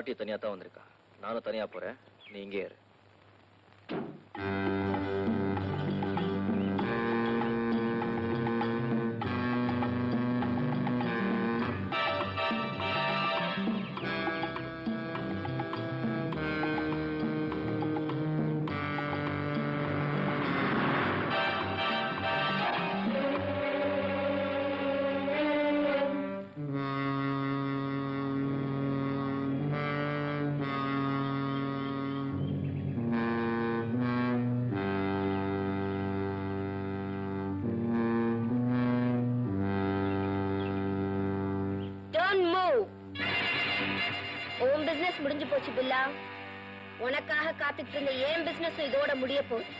பாட்டி தனியா தான் வந்திருக்கா. நானும் தனியா போறேன். நீ இங்கே இரு. பிசினஸ் முடிஞ்சு போச்சு பில்லா. உனக்காக காத்துக்கிட்டு இருந்த ஏன் பிசினஸ் இதோட முடிய போகுது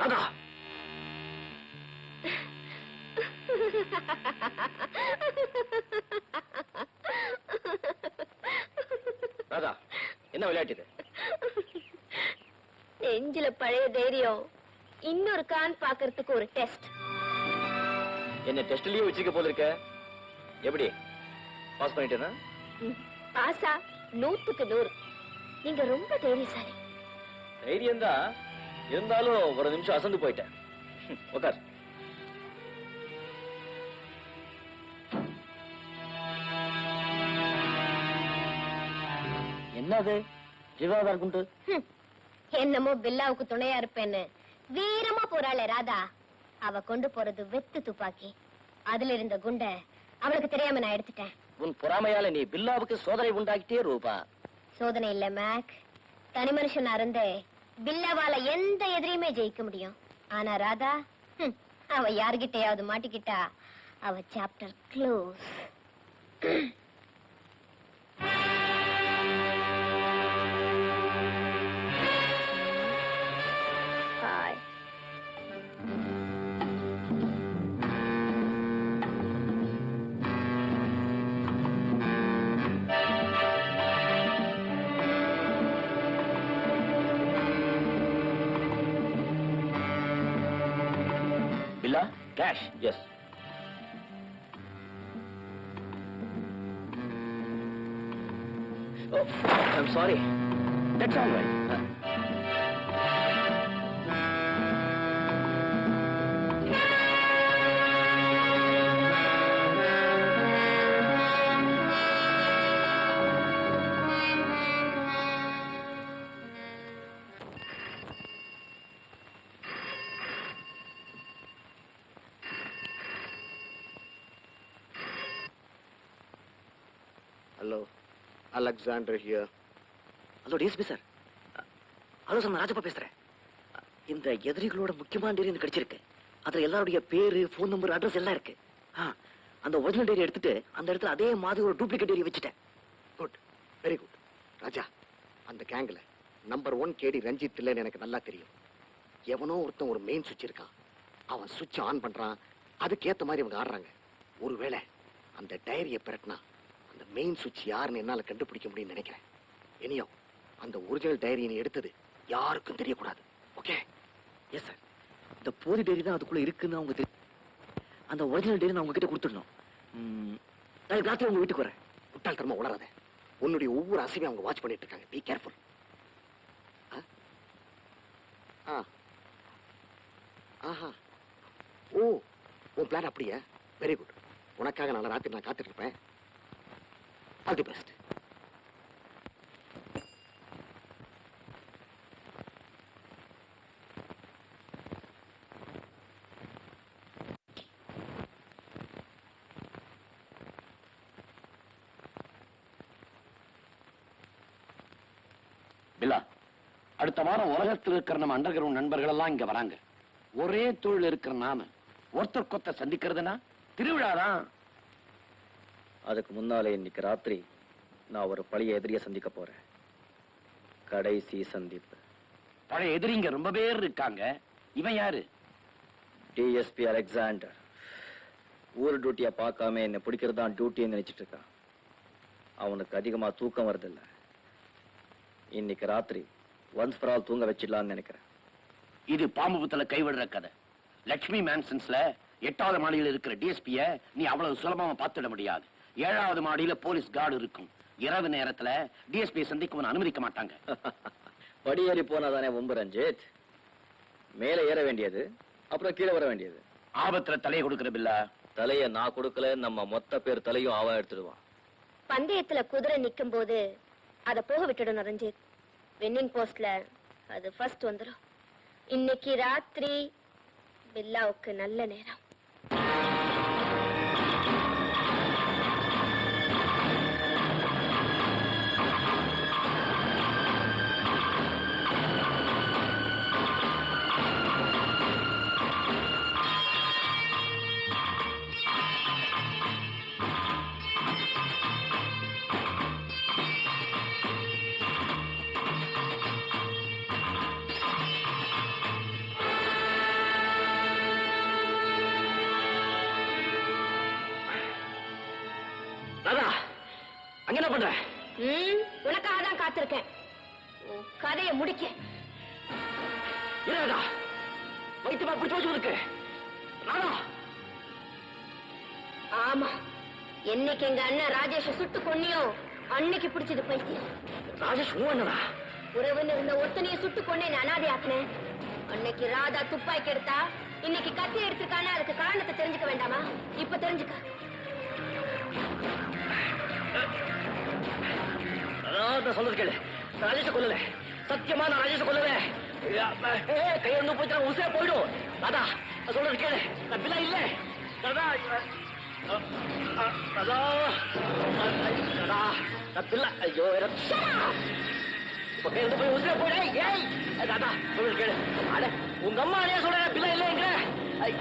ராதா ராதா என்ன விளையாட்டு நெஞ்சில பழைய தைரியம். இன்னொரு கான் பாக்குறதுக்கு ஒரு டெஸ்ட் என்ன டெஸ்ட்லயே வச்சிருக்க போல இருக்க? எப்படி? பாஸ் பண்ணிட்டேனா? பாசா நூத்துக்கு நூறு. நீங்க ரொம்ப தைரியசாலி. தைரியம் தான் இருந்தாலும் ஒரு நிமிஷம் அசந்து போயிட்டேன். உட்கார் என்னது? ஜீவாதா ஹம். என்னமோ பில்லாவுக்கு துணையா இருப்பேன்னு வீரமா போறாளே ராதா. அவ கொண்டு போறது வெத்து துப்பாக்கி. அதுல இருந்த குண்ட அவளுக்கு தெரியாம நான் எடுத்துட்டேன். உன் பொறாமையால நீ பில்லாவுக்கு சோதனை உண்டாக்கிட்டே ரூபா. சோதனை இல்ல மேக். தனி மனுஷனா இருந்தே பில்லாவால எந்த எதிரியுமே ஜெயிக்க முடியும். ஆனா ராதா அவ யாருகிட்டயாவது மாட்டிக்கிட்டா அவ chapter close Cash? Yes. Oh, I'm sorry. That's all right. Hello Alexander here hello DSP sir hello sir நான் ராஜப்பா பேசுறேன். இந்த எதிரிகளோட முக்கியமான டேரி எனக்கு கிடைச்சிருக்கு. அதுல எல்லாருடைய பேரு ஃபோன் நம்பர் அட்ரஸ் எல்லாம் இருக்கு. ஆ, அந்த ஒரிஜினல் டேரி எடுத்துட்டு அந்த இடத்துல அதே மாதிரி ஒரு டூப்ளிகேட் டேரி வச்சுட்டேன். குட் வெரி குட் ராஜா அந்த கேங்கில் நம்பர் ஒன் கேடி ரஞ்சித் இல்லைன்னு எனக்கு நல்லா தெரியும். எவனோ ஒருத்தன் ஒரு மெயின் சுவிட்ச் இருக்கான். அவன் சுவிட்ச் ஆன் பண்றான். அதுக்கேத்த மாதிரி இவங்க ஆடுறாங்க. ஒருவேளை அந்த டைரியை பிரட்டினா அந்த மெயின் சுவிட்ச் யாருன்னு என்னால் கண்டுபிடிக்க முடியும்னு நினைக்கிறேன். இனியோ அந்த ஒரிஜினல் டைரியை நீ எடுத்தது யாருக்கும் தெரியக்கூடாது. ஓகே எஸ் சார் இந்த போதி டைரி தான் அதுக்குள்ளே இருக்குன்னு அவங்க தெரியும் அந்த ஒரிஜினல் டைரி நான் உங்ககிட்ட கொடுத்துடணும். ம், நாளைக்கு ராத்திரி உங்க வீட்டுக்கு வரேன். முட்டாள்தனமா உளராத உன்னுடைய ஒவ்வொரு அசைவையும் அவங்க வாட்ச் பண்ணிட்டு இருக்காங்க. பி கேர்ஃபுல் ஆ? ஆஹா. ஓ உன் பிளான் அப்படியா? வெரி குட் உனக்காக நான் ராத்திரி நான் காத்துட்டு இருப்பேன். ஆல் தி பெஸ்ட் பில்லா அடுத்த வாரம் உலகத்தில் இருக்கிற நம்ம அண்டர் கிரவுண்ட் நண்பர்கள் எல்லாம் இங்க வராங்க. ஒரே தொழில் இருக்கிற நாம ஒருத்தர் கொத்த சந்திக்கிறதுனா திருவிழாதான் அதுக்கு முன்னாலே இன்னைக்கு ராத்திரி நான் ஒரு பழைய எதிரியை சந்திக்க போறேன். கடைசி சந்திப்பு. பழைய எதிரிங்க ரொம்ப பேர் இருக்காங்க. இவன் யாரு? டிஎஸ்பி அலெக்சாண்டர் ஊர் டியூட்டியை பார்க்காம என்னை பிடிக்கிறது தான் டியூட்டின்னு நினைச்சிட்டு இருக்கான். அவனுக்கு அதிகமா தூக்கம் வருதில்ல இன்னைக்கு ராத்திரி ஒன்ஸ் ஃபார் ஆல் தூங்க வச்சிடலாம்னு நினைக்கிறேன். இது பாம்பு புத்தல கைவிடுற கதை. லட்சுமி மேன்சன்ஸ்ல எட்டாவது மாடியில் இருக்கிற டிஎஸ்பிய நீ அவ்வளவு சுலபமா பார்த்துட முடியாது. ஏழாவது மாடியில போலீஸ் கார்டு இருக்கும். இரவு நேரத்துல டிஎஸ்பியை சந்திக்க அனுமதிக்க மாட்டாங்க. படியேறி போனாதானே வம்பு ரஞ்சித்? மேலே ஏற வேண்டியது அப்புறம் கீழே வர வேண்டியது. ஆபத்துல தலையை கொடுக்கிற பில்ல? தலைய நான் கொடுக்கல நம்ம மொத்த பேர் தலையும் அவ எடுத்துடுவான். பந்தயத்துல குதிரை நிக்கும் போது அத போக விட்டுடணும் ரஞ்சித். வின்னிங் போஸ்ட்ல அது ஃபர்ஸ்ட் வந்துடும் இன்னைக்கு ராத்திரி பில்லாவுக்கு நல்ல நேரம். ராதா அங்க என்ன பண்ற? உனக்காக தான் காத்திருக்கேன். கதையை முடிக்க. ராதா வைத்தியமா பிடிச்சு வச்சு இருக்கு ராதா ஆமா என்னைக்கு எங்க அண்ணன் ராஜேஷ சுட்டு கொன்னியோ அன்னைக்கு பிடிச்சது பைத்தியம். ராஜேஷ் அண்ணனா? உறவுன்னு இருந்த ஒத்தனைய சுட்டு கொண்டே அனாதையாக்குனேன் அன்னைக்கு ராதா துப்பாக்கி எடுத்தா இன்னைக்கு கத்தி எடுத்திருக்கானே அதுக்கு காரணத்தை தெரிஞ்சுக்க வேண்டாமா? இப்ப தெரிஞ்சுக்க. ராதா சொல்றது கேளு. ராஜேஷ கொல்லல. சத்தியமா நான் ராஜேஷ கொல்லல. கை ஒண்ணு போயிட்டு உசே போயிடும். தாதா சொல்றது கேளு. நான் பிள்ளை இல்ல. தாதா அஹ், அஹ், நான் பிள்ளை. ஐயோ இப்ப கை போய் உசே போயிடு ஏய் ராதா சொல்றது கேளு. அட உங்க அம்மா அடையா சொல்ற பிள்ளை இல்லைங்கிற. ஐ,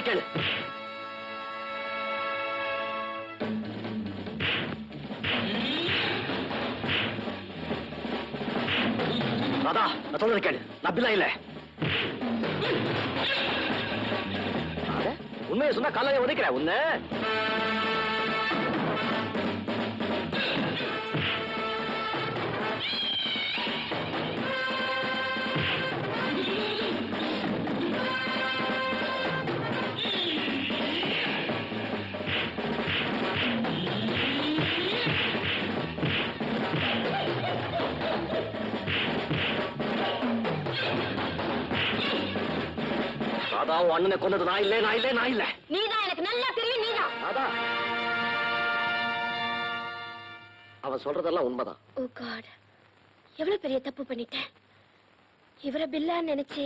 சொல்றதை கேளு. ராதா நான் சொல்றதை கேளு. நான் பில்லா இல்ல. உண்மையை சொன்னா காலையை உதைக்கிறேன் உன்ன? உன் அண்ணனை கொண்டது நான் இல்ல நான் இல்ல நான் இல்ல. நீதான் எனக்கு நல்லா தெரியும் நீதான். ராதா அவன் சொல்றதெல்லாம் உண்மைதான். ஓ காட் எவ்வளவு பெரிய தப்பு பண்ணிட்டேன். இவரை பில்லா நினைச்சு.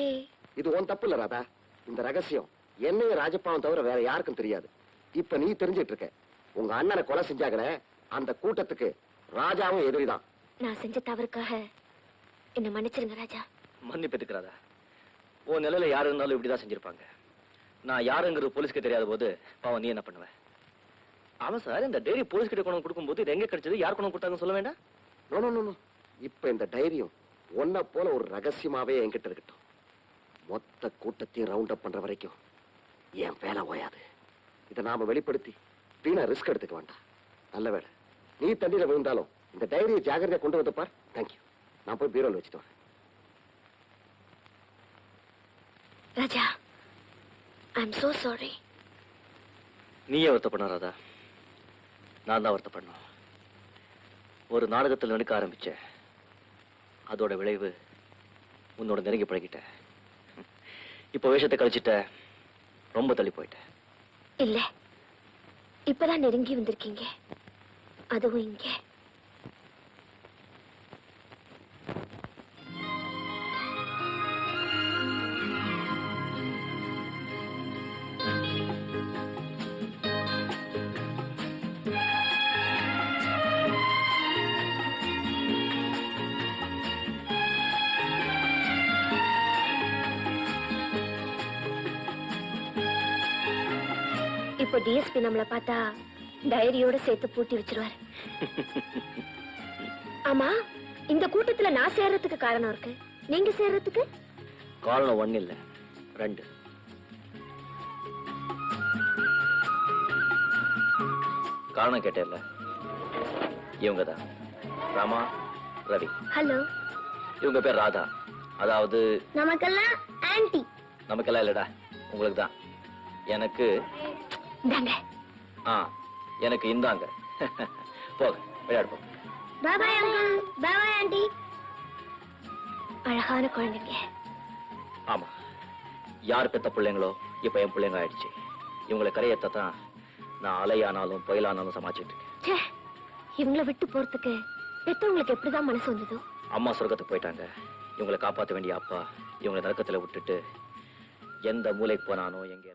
இது உன் தப்பு இல்ல ராதா. இந்த ரகசியம் என்னையும் ராஜப்பாவும் தவிர வேற யாருக்கும் தெரியாது. இப்ப நீ தெரிஞ்சிட்டு இருக்க. உங்க அண்ணனை கொலை செஞ்சாங்களே அந்த கூட்டத்துக்கு ராஜாவும் எதிரிதான். நான் செஞ்ச தவறுக்காக என்ன மன்னிச்சிருங்க ராஜா. மன்னிப்பு எதுக்குறாதா உன் நிலையில யாரு இருந்தாலும் இப்படிதான் செஞ்சிருப்பாங்க. நான் யாருங்கிறது போலீஸ்க்கு தெரியாத போது பாவம் நீ என்ன பண்ணுவ? அவன் சார் இந்த டைரி போலீஸ் கிட்ட கொண்டு கொடுக்கும்போது இது எங்க கிடைச்சது? யார் கொண்டு கொடுத்தாங்கன்னு சொல்ல வேண்டாம்? நோ, நோ, நோ, இப்ப இந்த டைரியும் ஒன்ன போல ஒரு ரகசியமாவே என்கிட்ட இருக்கட்டும். மொத்த கூட்டத்தையும் ரவுண்ட் அப் பண்ற வரைக்கும் என் வேலை ஓயாது. இதை நாம வெளிப்படுத்தி வீணா ரிஸ்க் எடுத்துக்க வேண்டாம். நல்ல வேலை நீ தண்ணியில விழுந்தாலும் இந்த டைரியை ஜாகிரதையா கொண்டு வந்து பார். தேங்க்யூ நான் போய் பீரோல வச்சுட்டு வரேன். Raja I am so sorry நீயே வருத்தப்பட ராதா. நான் தான் வருத்தப்படணும். ஒரு நாடகத்தில் நடிக்க ஆரம்பிச்சேன். அதோட விளைவு உன்னோட நெருங்கி பழகிட்ட இப்போ வேஷத்தை கழிச்சிட்ட ரொம்ப தள்ளி போயிட்டேன். இல்ல. இப்பதான் நெருங்கி வந்திருக்கீங்க. அதுவும் இங்க. இப்போ டிஎஸ்பி நம்மள பார்த்தா டைரியோட சேர்த்து பூட்டி வச்சிருவாரு. ஆமா இந்த கூட்டத்துல நான் சேர்றதுக்கு காரணம் இருக்கு. நீங்க சேர்றதுக்கு? காரணம் ஒண்ணு இல்ல ரெண்டு. காரணம் கேட்டேன்ல இவங்க தான் ராமா ரவி. ஹலோ இவங்க பேர் ராதா. அதாவது நமக்கெல்லாம் ஆன்டி நமக்கெல்லாம் இல்லடா உங்களுக்கு தான் எனக்கு இந்தாங்க. ஆ எனக்கு இந்தாங்க. போக விளையாடு போங்க பாபாய் அங்கிள் பாபாய் ஆண்டி. அழகான குழந்தைங்க. ஆமா. யார் பெத்த பிள்ளைங்களோ இப்ப என் பிள்ளைங்க ஆயிடுச்சு. இவங்களை கரையேத்த தான் நான் அலையானாலும் புயலானாலும் சமாளிச்சுட்டு இருக்கேன். ச்சே இவங்கள விட்டு போறதுக்கு பெத்தவங்களுக்கு எப்படிதான் மனசு வந்ததோ? அம்மா சொர்க்கத்துக்கு போயிட்டாங்க. இவங்களை காப்பாத்த வேண்டிய அப்பா இவங்களை நரக்கத்துல விட்டுட்டு எந்த மூலைக்கு போனானோ எங்க